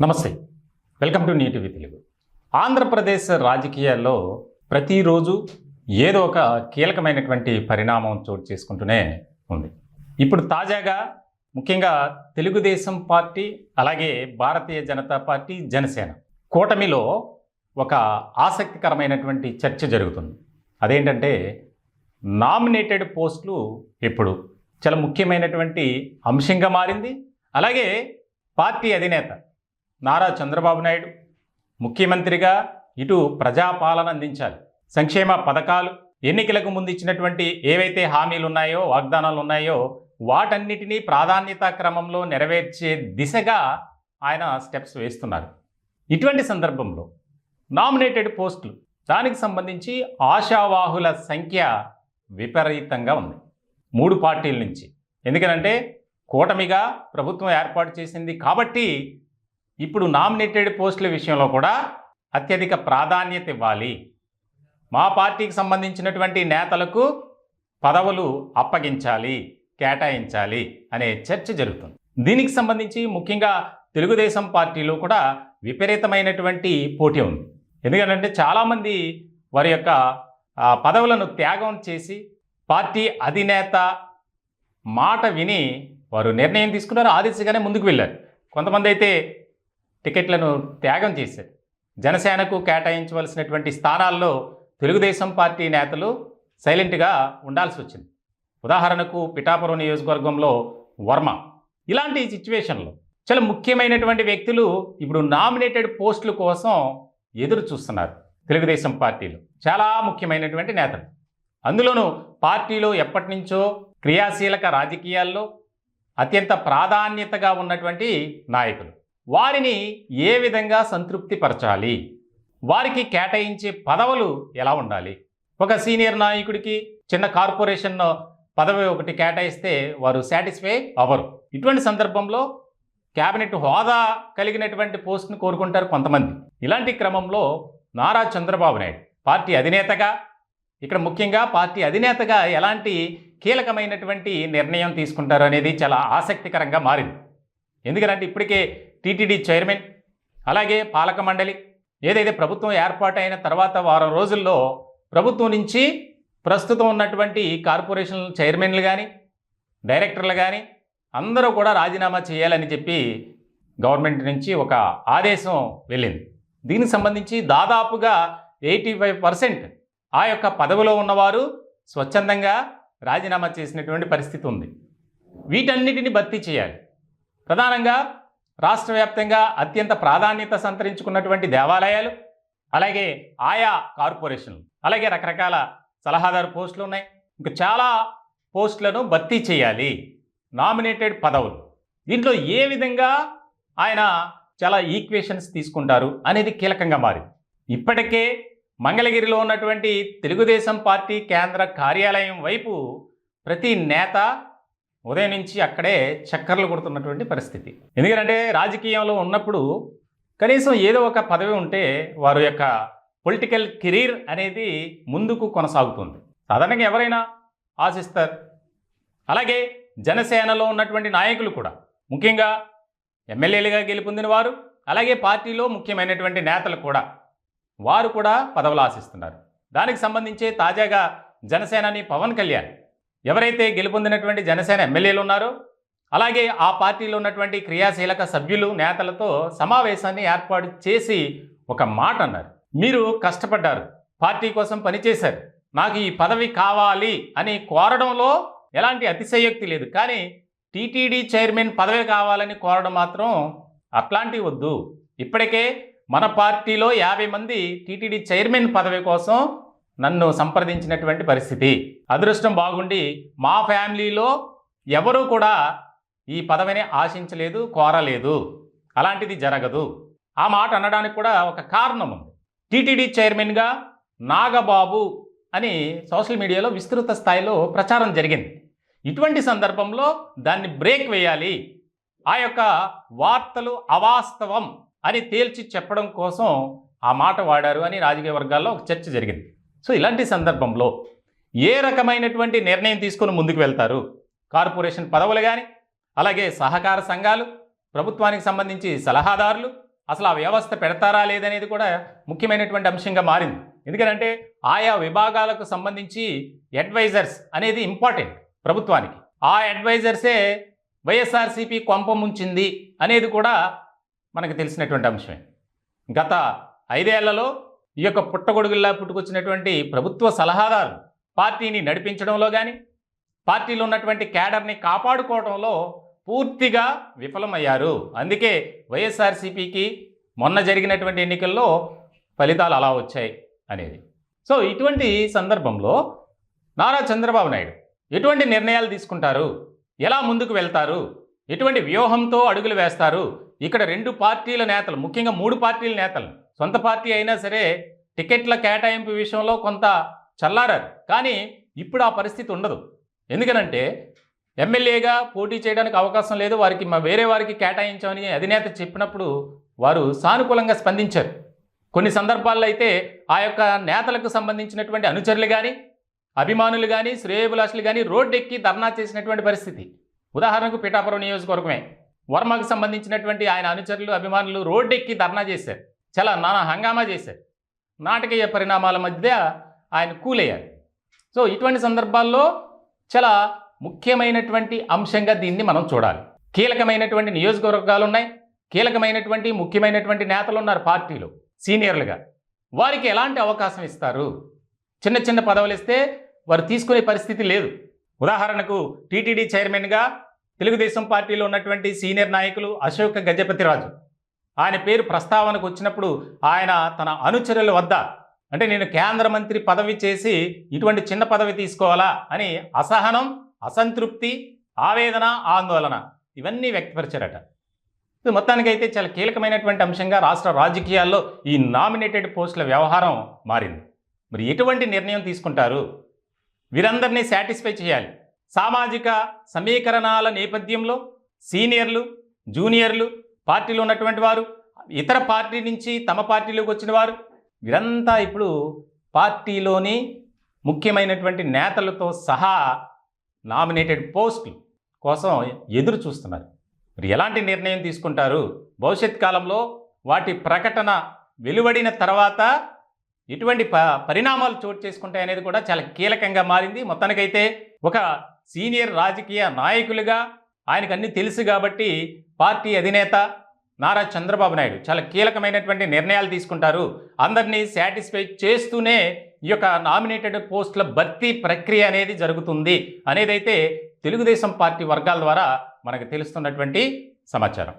నమస్తే. Welcome to NTV Telugu. Andhra Pradesh రాజకీయాల్లో ప్రతిరోజు ఏదో ఒక కీలకమైనటువంటి పరిణామం చోటు చేసుకుంటూనే ఉంది. ఇప్పుడు తాజాగా ముఖ్యంగా తెలుగుదేశం పార్టీ అలాగే భారతీయ జనతా పార్టీ జనసేన కూటమిలో ఒక ఆసక్తికరమైనటువంటి చర్చ జరుగుతుంది. అదేంటంటే నామినేటెడ్ పోస్టులు ఎప్పుడు? చాలా ముఖ్యమైనటువంటి అంశంగా మారింది. అలాగే పార్టీ అధినేత నారా చంద్రబాబు నాయుడు ముఖ్యమంత్రిగా ఇటు ప్రజాపాలన అందించాలి. సంక్షేమ పథకాలు ఎన్నికలకు ముందు ఇచ్చినటువంటి ఏవైతే హామీలు ఉన్నాయో వాగ్దానాలు ఉన్నాయో వాటన్నిటినీ ప్రాధాన్యత క్రమంలో నెరవేర్చే దిశగా ఆయన స్టెప్స్ వేస్తున్నారు. ఇటువంటి సందర్భంలో నామినేటెడ్ పోస్టులు దానికి సంబంధించి ఆశావాహుల సంఖ్య విపరీతంగా ఉంది. మూడు పార్టీల నుంచి. ఎందుకనంటే కూటమిగా ప్రభుత్వం ఏర్పాటు చేసింది కాబట్టి ఇప్పుడు నామినేటెడ్ పోస్టుల విషయంలో కూడా అత్యధిక ప్రాధాన్యత ఇవ్వాలి. మా పార్టీకి సంబంధించినటువంటి నేతలకు పదవులు అప్పగించాలి కేటాయించాలి అనే చర్చ జరుగుతుంది. దీనికి సంబంధించి ముఖ్యంగా తెలుగుదేశం పార్టీలో కూడా విపరీతమైనటువంటి పోటీ ఉంది. ఎందుకంటే చాలామంది వారి యొక్క పదవులను త్యాగం చేసి పార్టీ అధినేత మాట విని వారు నిర్ణయం తీసుకున్నారు. ఆ దిశగానే ముందుకు వెళ్ళారు. కొంతమంది అయితే టికెట్లను త్యాగం చేశారు. జనసేనకు కేటాయించవలసినటువంటి స్థానాల్లో తెలుగుదేశం పార్టీ నేతలు సైలెంట్గా ఉండాల్సి వచ్చింది. ఉదాహరణకు పిఠాపురం నియోజకవర్గంలో వర్మ. ఇలాంటి సిచ్యువేషన్లో చాలా ముఖ్యమైనటువంటి వ్యక్తులు ఇప్పుడు నామినేటెడ్ పోస్టుల కోసం ఎదురు చూస్తున్నారు తెలుగుదేశం పార్టీలో. చాలా ముఖ్యమైనటువంటి నేతలు. అందులోనూ పార్టీలో ఎప్పటి నుంచో క్రియాశీలక రాజకీయాల్లో అత్యంత ప్రాధాన్యతగా ఉన్నటువంటి నాయకులు. వారిని ఏ విధంగా సంతృప్తిపరచాలి? వారికి కేటాయించే పదవులు ఎలా ఉండాలి? ఒక సీనియర్ నాయకుడికి చిన్న కార్పొరేషన్ పదవి ఒకటి కేటాయిస్తే వారు సాటిస్ఫై అవ్వరు ఇటువంటి సందర్భంలో కేబినెట్ హోదా కలిగినటువంటి పోస్ట్ను కోరుకుంటారు కొంతమంది. ఇలాంటి క్రమంలో నారా చంద్రబాబు నాయుడు పార్టీ అధినేతగా ఇక్కడ ముఖ్యంగా పార్టీ అధినేతగా ఎలాంటి కీలకమైనటువంటి నిర్ణయం తీసుకుంటారు అనేది చాలా ఆసక్తికరంగా మారింది. ఎందుకంటే ఇప్పటికే టీటీడీ చైర్మన్ అలాగే పాలక మండలి. ఏదైతే ప్రభుత్వం ఏర్పాటైన తర్వాత వారం రోజుల్లో ప్రభుత్వం నుంచి ప్రస్తుతం ఉన్నటువంటి కార్పొరేషన్ చైర్మన్లు కానీ డైరెక్టర్లు కానీ అందరూ కూడా రాజీనామా చేయాలని చెప్పి గవర్నమెంట్ నుంచి ఒక ఆదేశం వెళ్ళింది. దీనికి సంబంధించి దాదాపుగా ఎయిటీ ఫైవ్ పర్సెంట్ ఆ యొక్క పదవిలో ఉన్నవారు స్వచ్ఛందంగా రాజీనామా చేసినటువంటి పరిస్థితి ఉంది. వీటన్నిటిని భర్తీ చేయాలి. ప్రధానంగా రాష్ట్ర వ్యాప్తంగా అత్యంత ప్రాధాన్యత సంతరించుకున్నటువంటి దేవాలయాలు అలాగే ఆయా కార్పొరేషన్లు అలాగే రకరకాల సలహాదారు పోస్టులు ఉన్నాయి. ఇంకా చాలా పోస్టులను భర్తీ చేయాలి. నామినేటెడ్ పదవులు. దీంట్లో ఏ విధంగా ఆయన చాలా ఈక్వేషన్స్ తీసుకుంటారు అనేది కీలకంగా మారింది. ఇప్పటికే మంగళగిరిలో ఉన్నటువంటి తెలుగుదేశం పార్టీ కేంద్ర కార్యాలయం వైపు ప్రతి నేత ఉదయం నుంచి అక్కడే చక్కర్లు కొడుతున్నటువంటి పరిస్థితి. ఎందుకంటే రాజకీయంలో ఉన్నప్పుడు కనీసం ఏదో ఒక పదవి ఉంటే వారి యొక్క పొలిటికల్ కెరీర్ అనేది ముందుకు కొనసాగుతుంది. సాధారణంగా ఎవరైనా ఆశిస్తారు. అలాగే జనసేనలో ఉన్నటువంటి నాయకులు కూడా ముఖ్యంగా ఎమ్మెల్యేలుగా గెలుపొందిన వారు అలాగే పార్టీలో ముఖ్యమైనటువంటి నేతలు కూడా వారు కూడా పదవులు ఆశిస్తున్నారు. దానికి సంబంధించే తాజాగా జనసేనని పవన్ కళ్యాణ్ ఎవరైతే గెలుపొందినటువంటి జనసేన ఎమ్మెల్యేలు ఉన్నారో అలాగే ఆ పార్టీలో ఉన్నటువంటి క్రియాశీలక సభ్యులు నేతలతో సమావేశాన్ని ఏర్పాటు చేసి ఒక మాట అన్నారు. మీరు కష్టపడ్డారు పార్టీ కోసం పనిచేశారు నాకు ఈ పదవి కావాలి అని కోరడంలో ఎలాంటి అతిశయోక్తి లేదు. కానీ టీటీడీ చైర్మన్ పదవి కావాలని కోరడం మాత్రం అట్లాంటివి వద్దు. ఇప్పటికే మన పార్టీలో యాభై మంది టీటీడీ చైర్మన్ పదవి కోసం నన్ను సంప్రదించినటువంటి పరిస్థితి. అదృష్టం బాగుండి మా ఫ్యామిలీలో ఎవరూ కూడా ఈ పదవిని ఆశించలేదు కోరలేదు. అలాంటిది జరగదు. ఆ మాట అనడానికి కూడా ఒక కారణం ఉంది. టీటీడీ చైర్మన్గా నాగబాబు అని సోషల్ మీడియాలో విస్తృత స్థాయిలో ప్రచారం జరిగింది. ఇటువంటి సందర్భంలో దాన్ని బ్రేక్ వేయాలి. ఆ యొక్క వార్తలు అవాస్తవం అని తేల్చి చెప్పడం కోసం ఆ మాట వాడారు అని రాజకీయ వర్గాల్లో ఒక చర్చ జరిగింది. సో ఇలాంటి సందర్భంలో ఏ రకమైనటువంటి నిర్ణయం తీసుకొని ముందుకు వెళ్తారు? కార్పొరేషన్ పదవులు కానీ అలాగే సహకార సంఘాలు ప్రభుత్వానికి సంబంధించి సలహాదారులు అసలు ఆ వ్యవస్థ పెడతారా లేదనేది కూడా ముఖ్యమైనటువంటి అంశంగా మారింది. ఎందుకంటే ఆయా విభాగాలకు సంబంధించి అడ్వైజర్స్ అనేది ఇంపార్టెంట్ ప్రభుత్వానికి. ఆ అడ్వైజర్సే వైఎస్ఆర్సీపీ కొంపముంచింది అనేది కూడా మనకు తెలిసినటువంటి అంశమే. గత ఐదేళ్ళలో ఈ యొక్క పుట్టగొడుగుల్లా పుట్టుకొచ్చినటువంటి ప్రభుత్వ సలహాదారు పార్టీని నడిపించడంలో కానీ పార్టీలో ఉన్నటువంటి క్యాడర్ని కాపాడుకోవడంలో పూర్తిగా విఫలమయ్యారు. అందుకే వైఎస్ఆర్సీపీకి మొన్న జరిగినటువంటి ఎన్నికల్లో ఫలితాలు అలా వచ్చాయి అనేది. సో ఇటువంటి సందర్భంలో నారా చంద్రబాబు నాయుడు ఎటువంటి నిర్ణయాలు తీసుకుంటారు? ఎలా ముందుకు వెళ్తారు? ఎటువంటి వ్యూహంతో అడుగులు వేస్తారు? ఇక్కడ రెండు పార్టీల నేతలు ముఖ్యంగా మూడు పార్టీల నేతలు సొంత పార్టీ అయినా సరే టికెట్ల కేటాయింపు విషయంలో కొంత చల్లారారు. కానీ ఇప్పుడు ఆ పరిస్థితి ఉండదు. ఎందుకనంటే ఎమ్మెల్యేగా పోటీ చేయడానికి అవకాశం లేదు. వారికి మా వేరే వారికి కేటాయించామని అధినేత చెప్పినప్పుడు వారు సానుకూలంగా స్పందించారు. కొన్ని సందర్భాల్లో అయితే ఆ యొక్క నేతలకు సంబంధించినటువంటి అనుచరులు కానీ అభిమానులు కానీ శ్రేయభిలాషులు కానీ రోడ్డెక్కి ధర్నా చేసినటువంటి పరిస్థితి. ఉదాహరణకు పిఠాపురం నియోజకవర్గమే. వర్మకు సంబంధించినటువంటి ఆయన అనుచరులు అభిమానులు రోడ్డెక్కి ధర్నా చేశారు. చాలా నానా హంగామా చేశారు నాటకీయ పరిణామాల మధ్య ఆయన కూలయ్యారు సో ఇటువంటి సందర్భాల్లో చాలా ముఖ్యమైనటువంటి అంశంగా దీన్ని మనం చూడాలి. కీలకమైనటువంటి నియోజకవర్గాలు ఉన్నాయి కీలకమైనటువంటి ముఖ్యమైనటువంటి నేతలు ఉన్నారు పార్టీలో సీనియర్లుగా. వారికి ఎలాంటి అవకాశం ఇస్తారు? చిన్న చిన్న పదవులు ఇస్తే వారు తీసుకునే పరిస్థితి లేదు. ఉదాహరణకు టీటీడీ చైర్మన్గా తెలుగుదేశం పార్టీలో ఉన్నటువంటి సీనియర్ నాయకులు అశోక్ గజపతిరాజు. ఆయన పేరు ప్రస్తావనకు వచ్చినప్పుడు ఆయన తన అనుచరుల వద్ద అంటే నేను కేంద్ర మంత్రి పదవి చేసి ఇటువంటి చిన్న పదవి తీసుకోవాలా అని అసహనం అసంతృప్తి ఆవేదన ఆందోళన ఇవన్నీ వ్యక్తపరిచారట. ఇది మొత్తానికైతే చాలా కీలకమైనటువంటి అంశంగా రాష్ట్ర రాజకీయాల్లో ఈ నామినేటెడ్ పోస్టుల వ్యవహారం మారింది. మరి ఎటువంటి నిర్ణయం తీసుకుంటారు? వీరందరినీ సాటిస్ఫై చేయాలి. సామాజిక సమీకరణాల నేపథ్యంలో సీనియర్లు జూనియర్లు పార్టీలో ఉన్నటువంటి వారు ఇతర పార్టీ నుంచి తమ పార్టీలోకి వచ్చిన వారు వీరంతా ఇప్పుడు పార్టీలోని ముఖ్యమైనటువంటి నేతలతో సహా నామినేటెడ్ పోస్టులు కోసం ఎదురు చూస్తున్నారు. మరి ఎలాంటి నిర్ణయం తీసుకుంటారు? భవిష్యత్ కాలంలో వాటి ప్రకటన వెలువడిన తర్వాత ఎటువంటి ప పరిణామాలు చోటు చేసుకుంటాయి అనేది కూడా చాలా కీలకంగా మారింది. మొత్తానికైతే ఒక సీనియర్ రాజకీయ నాయకులుగా ఆయనకు అన్నీ తెలుసు కాబట్టి పార్టీ అధినేత నారా చంద్రబాబు నాయుడు చాలా కీలకమైనటువంటి నిర్ణయాలు తీసుకుంటారు. అందరినీ సాటిస్ఫై చేస్తూనే ఈ యొక్క నామినేటెడ్ పోస్టుల భర్తీ ప్రక్రియ అనేది జరుగుతుంది అనేదైతే తెలుగుదేశం పార్టీ వర్గాల ద్వారా మనకు తెలుస్తున్నటువంటి సమాచారం.